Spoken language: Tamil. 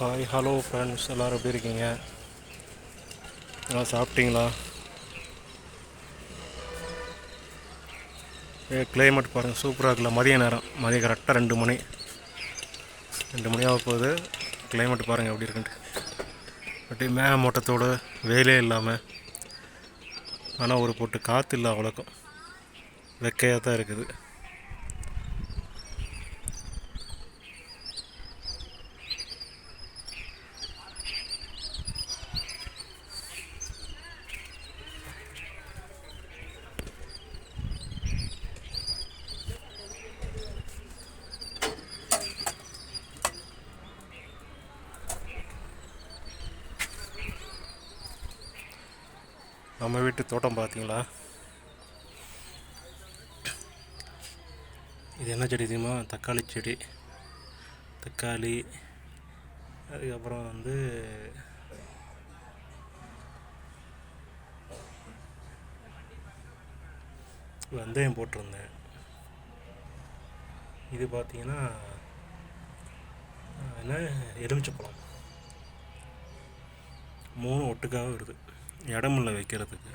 ஹாய் ஹலோ ஃப்ரெண்ட்ஸ் எல்லோரும் எப்படி இருக்கீங்க? எல்லாம் சாப்பிட்டீங்களா? ஏ கிளைமேட் பாருங்கள் சூப்பராக இருக்குல்ல. மதிய நேரம். மதியம் கரெக்டாக ரெண்டு மணி. ரெண்டு மணி ஆக போகுது. கிளைமேட் பாருங்கள் எப்படி இருக்குன்ட்டு. அப்படியே மேகமூட்டத்தோடு வெயிலே இல்லாமல் ஆனால் ஒரு போட்டு காற்று இல்லை அவ்வளோக்கும் வெக்கையாக தான் இருக்குது. நம்ம வீட்டு தோட்டம் பார்த்தீங்களா? இது என்ன செடி தெரியுமா? தக்காளி செடி. தக்காளி அதுக்கப்புறம் வந்து வெந்தயம் போட்டிருந்தேன். இது பார்த்தீங்கன்னா என்ன? என்ன எலுமிச்சப்பழம் மூணு ஒட்டுக்காக வருது. இடமில்ல வைக்கிறதுக்கு.